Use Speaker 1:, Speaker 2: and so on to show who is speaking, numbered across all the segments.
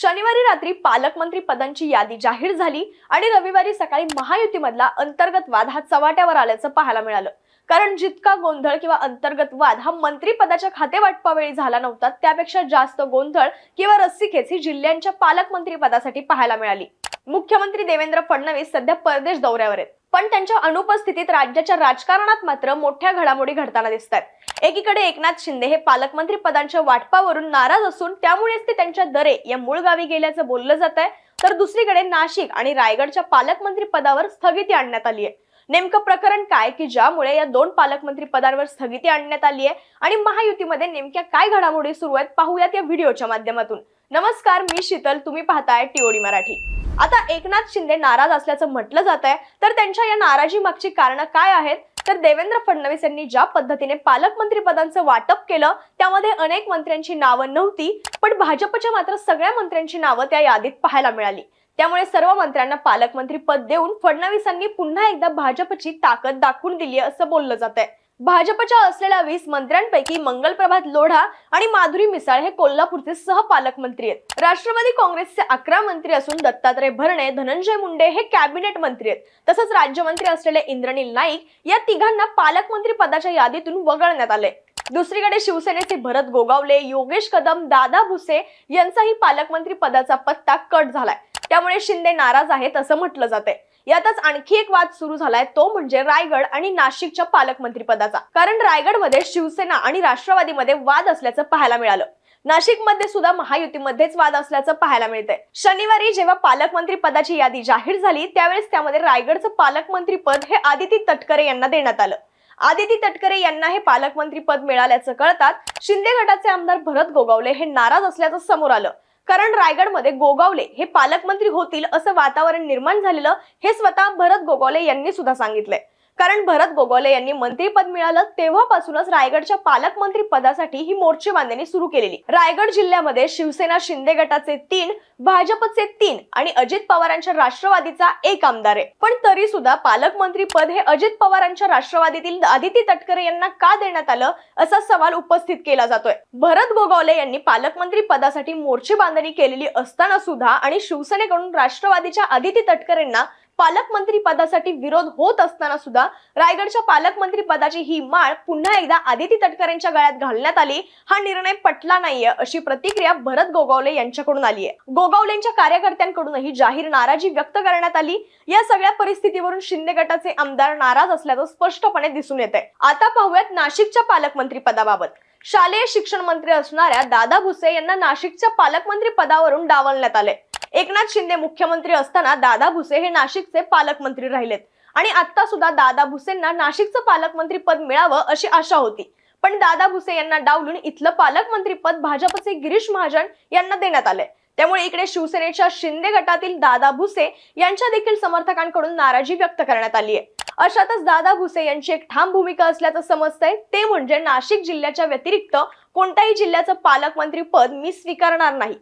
Speaker 1: शनिवारी रात्री पालकमंत्री पदांची यादी जाहीर झाली आणि रविवारी सकाळी महायुतीमधला अंतर्गत वाद हा चव्हाट्यावर आल्याचं पाहायला मिळालं. कारण जितका गोंधळ किंवा अंतर्गत वाद हा मंत्रीपदाच्या खातेवाटपावेळी झाला नव्हता त्यापेक्षा जास्त गोंधळ किंवा रस्सीखेच ही जिल्ह्यांच्या पालकमंत्री पदासाठी पाहायला मिळाली. मुख्यमंत्री देवेंद्र फडणवीस सध्या परदेश दौऱ्यावर आहेत. पण त्यांच्या अनुपस्थितीत राज्याच्या राजकारणात मात्र मोठ्या घडामोडी घडताना दिसत आहेत एकीकडे एकनाथ शिंदे हे पालकमंत्री पदांच्या वाटपावरून नाराज असून त्यामुळेच ते त्यांच्या दरे या मूळ गावी गेल्याचं बोललं जात आहे तर दुसरीकडे नाशिक आणि रायगडच्या पालकमंत्री पदावर स्थगिती आणण्यात आली आहे. नेमकं प्रकरण काय की ज्यामुळे या दोन पालकमंत्री पदांवर स्थगिती आणण्यात आली आहे आणि महायुतीमध्ये नेमक्या काय घडामोडी सुरू आहेत पाहूयात या व्हिडिओच्या माध्यमातून. नमस्कार मी शीतल. तुम्ही पाहताय टीओडी मराठी. आता एकनाथ शिंदे नाराज असल्याचं म्हटलं जात आहे तर त्यांच्या या नाराजी मागची कारणं काय आहेत? तर देवेंद्र फडणवीस यांनी ज्या पद्धतीने पालकमंत्री पदांचं वाटप केलं त्यामध्ये अनेक मंत्र्यांची नावं नव्हती पण भाजपच्या मात्र सगळ्या मंत्र्यांची नावं त्या यादीत पाहायला मिळाली. त्यामुळे सर्व मंत्र्यांना पालकमंत्री पद देऊन फडणवीसांनी पुन्हा एकदा भाजपची ताकद दाखवून दिली आहे असं बोललं जात आहे भाजपच्या असलेल्या वीस मंत्र्यांपैकी मंगलप्रभात लोढा आणि माधुरी मिसाळ हे कोल्हापूरचे सहपालकमंत्री आहेत. राष्ट्रवादी काँग्रेसचे अकरा मंत्री असून दत्तात्रय भरणे धनंजय मुंडे हे कॅबिनेट मंत्री आहेत. तसंच राज्यमंत्री असलेले इंद्रनील नाईक या तिघांना पालकमंत्री पदाच्या यादीतून वगळण्यात आले दुसरीकडे शिवसेनेचे भरत गोगावले योगेश कदम दादा भुसे यांचाही पालकमंत्री पदाचा पत्ता कट झालाय. त्यामुळे शिंदे नाराज आहेत असं म्हटलं जाते यातच आणखी एक वाद सुरू झालाय. तो म्हणजे रायगड आणि नाशिकच्या पालकमंत्री पदाचा कारण रायगडमध्ये शिवसेना आणि राष्ट्रवादीमध्ये वाद असल्याचं पाहायला मिळालं. नाशिकमध्ये सुद्धा महायुतीमध्येच वाद असल्याचं पाहायला मिळतंय. शनिवारी जेव्हा पालकमंत्री पदाची यादी जाहीर झाली त्यावेळेस त्यामध्ये रायगडचं पालकमंत्री पद हे आदिती तटकरे यांना देण्यात आलं. आदिती तटकरे यांना हे पालकमंत्री पद मिळाल्याचं कळतात शिंदे गटाचे आमदार भरत गोगावले हे नाराज असल्याचं समोर आलं. कारण रायगडमध्ये गोगावले हे पालकमंत्री होतील असं वातावरण निर्माण झालेलं हे स्वतः भरत गोगावले यांनी सुद्धा सांगितलंय. कारण भरत गोगावले यांनी मंत्रीपद मिळालं तेव्हापासूनच रायगडच्या पालकमंत्री पदासाठी ही मोर्चे बांधणी सुरू केलेली. रायगड जिल्ह्यामध्ये शिवसेना शिंदे गटाचे तीन भाजपचे तीन आणि अजित पवारांच्या राष्ट्रवादीचा एक आमदार आहे. पण तरी सुद्धा पालकमंत्री पद हे अजित पवारांच्या राष्ट्रवादीतील आदिती तटकरे यांना का देण्यात आलं असा सवाल उपस्थित केला जातोय. भरत गोगावले यांनी पालकमंत्री पदासाठी मोर्चे बांधणी केलेली असताना सुद्धा आणि शिवसेनेकडून राष्ट्रवादीच्या आदिती तटकरेंना पालकमंत्री पदासाठी विरोध होत असताना सुद्धा रायगडच्या पालकमंत्री पदाची ही माळ पुन्हा एकदा आदिती तटकरेंच्या गळ्यात घालण्यात आली. हा निर्णय पटला नाहीये अशी प्रतिक्रिया भरत गोगावले यांच्याकडून आली आहे. गोगावलेंच्या कार्यकर्त्यांकडूनही जाहीर नाराजी व्यक्त करण्यात आली. या सगळ्या परिस्थितीवरून शिंदे गटाचे आमदार नाराज असल्याचं स्पष्टपणे दिसून येत आहे आता पाहूयात नाशिकच्या पालकमंत्री पदाबाबत. शालेय शिक्षण मंत्री असणाऱ्या दादा भुसे यांना नाशिकच्या पालकमंत्री पदावरून डावलण्यात आले एकनाथ शिंदे मुख्यमंत्री असताना दादा भुसे हे नाशिकचे पालकमंत्री राहिलेत. आणि आता सुद्धा दादा भुसेंना नाशिकचं पालकमंत्री पद मिळावं अशी आशा होती. पण दादा भुसे यांना डावलून इथलं पालकमंत्री पद भाजपचे गिरीश महाजन यांना देण्यात आलंय. त्यामुळे इकडे शिवसेनेच्या शिंदे गटातील दादा भुसे यांच्या देखील समर्थकांकडून नाराजी व्यक्त करण्यात आली आहे. अशातच दादा भुसे यांची एक ठाम भूमिका असल्याचं समजतंय. ते म्हणजे नाशिक जिल्ह्याच्या व्यतिरिक्त कोणत्याही जिल्ह्याचं पालकमंत्री पद मी स्वीकारणार नाही.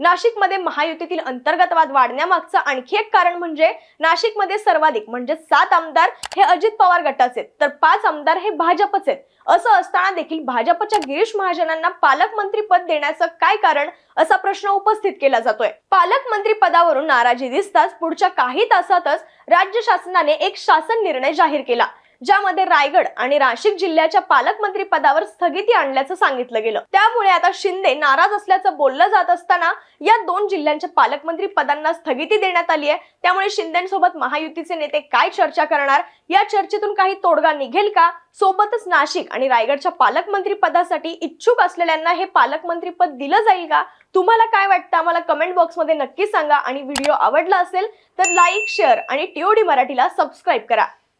Speaker 1: नाशिकमध्ये महायुतीतील अंतर्गतवाद वाढण्यामागचं आणखी एक कारण म्हणजे नाशिकमध्ये सर्वाधिक म्हणजे सात आमदार हे अजित पवार गटाचे आहेत, तर पाच आमदार हे भाजपचे आहेत. असं असताना देखील भाजपच्या गिरीश महाजनांना पालकमंत्री पद देण्याचं काय कारण असा प्रश्न उपस्थित केला जातोय. पालकमंत्री पदावरून नाराजी दिसताच पुढच्या काही तासातच राज्य शासनाने एक शासन निर्णय जाहीर केला. ज्यामध्ये रायगड आणि नाशिक जिल्ह्याच्या पालकमंत्री पदावर स्थगिती आणल्याचं सांगितलं गेलं. त्यामुळे आता शिंदे नाराज असल्याचं बोललं जात असताना या दोन जिल्ह्यांच्या पालकमंत्री पदांना स्थगिती देण्यात आली आहे. त्यामुळे शिंदेसोबत महायुतीचे नेते काय चर्चा करणार? या चर्चेतून काही तोडगा निघेल का? सोबतच नाशिक आणि रायगडच्या पालकमंत्री पदासाठी इच्छुक असलेल्यांना हे पालकमंत्री पद दिलं जाईल का? तुम्हाला काय वाटतं? आम्हाला कमेंट बॉक्समध्ये नक्की सांगा. आणि व्हिडिओ आवडला असेल तर लाईक शेअर आणि टीओडी मराठीला सबस्क्राईब करा.